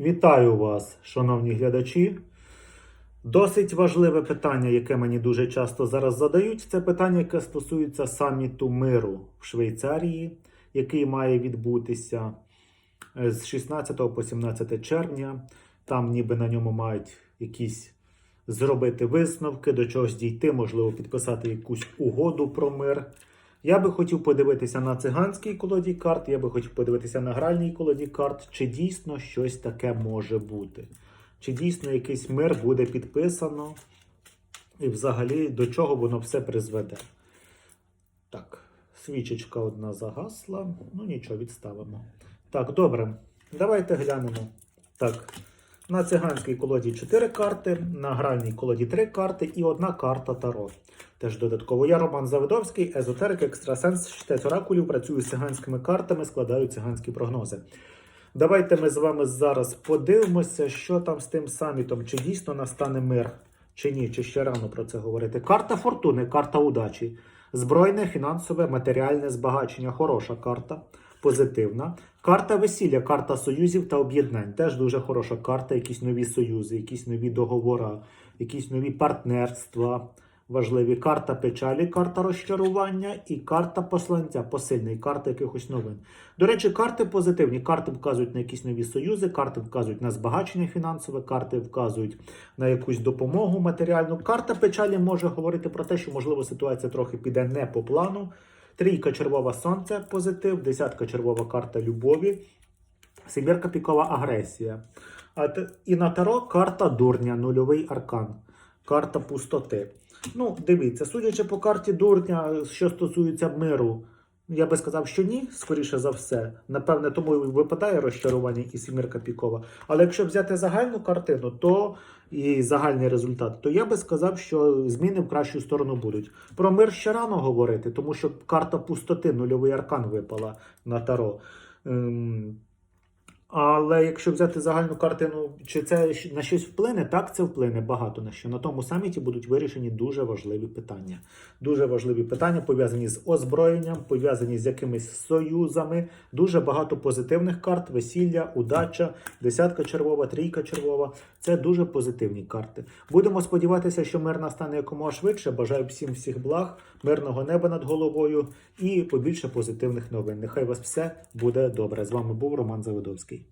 Вітаю вас, шановні глядачі. Досить важливе питання, яке мені дуже часто зараз задають, це питання, яке стосується саміту миру в Швейцарії, який має відбутися е, з 16 по 17 червня. Там ніби на ньому мають якісь зробити висновки, до чогось дійти, можливо, підписати якусь угоду про мир. Я би хотів подивитися на циганській колоді карт, я би хотів подивитися на гральній колоді карт, чи дійсно щось таке може бути. Чи дійсно якийсь мир буде підписано, і взагалі до чого воно все призведе. Так, свічечка одна загасла. Ну нічого, відставимо. Так, добре. Давайте глянемо. Так, на циганській колоді 4 карти, на гральній колоді 3 карти і одна карта Таро. Теж додатково. Я Роман Заводовський, езотерик, екстрасенс, читець оракулів, працюю з циганськими картами, складаю циганські прогнози. Давайте ми з вами зараз подивимося, що там з тим самітом, чи дійсно настане мир, чи ні, чи ще рано про це говорити. Карта фортуни, карта удачі, збройне, фінансове, матеріальне збагачення. Хороша карта, позитивна. Карта весілля, карта союзів та об'єднань. Теж дуже хороша карта, якісь нові союзи, якісь нові договори, якісь нові партнерства. Важливі карта печалі, карта розчарування і карта посланця, посильний, карта якихось новин. До речі, карти позитивні. Карти вказують на якісь нові союзи, карти вказують на збагачення фінансове, карти вказують на якусь допомогу матеріальну. Карта печалі може говорити про те, що можливо ситуація трохи піде не по плану. Трійка червова сонце позитив, десятка червова карта любові, сімірка пікова агресія. І на таро карта дурня, нульовий аркан, карта пустоти. Ну, дивіться, судячи по карті дурня, що стосується миру, я би сказав, що ні, скоріше за все. Напевне, тому і випадає розчарування і сімірка пікова. Але якщо взяти загальну картину, то і загальний результат, то я би сказав, що зміни в кращу сторону будуть. Про мир ще рано говорити, тому що карта пустоти, нульовий аркан випала на таро. Ем, але якщо взяти загальну картину, чи це на щось вплине, так це вплине багато на що. На тому саміті будуть вирішені дуже важливі питання. Дуже важливі питання пов'язані з озброєнням, пов'язані з якимись союзами. Дуже багато позитивних карт: весілля, удача, десятка червова, трійка червова. Це дуже позитивні карти. Будемо сподіватися, що мир настане якомога швидше. Бажаю всім всіх благ, мирного неба над головою і побільше позитивних новин. Нехай вас все буде добре. З вами був Роман Заводовський.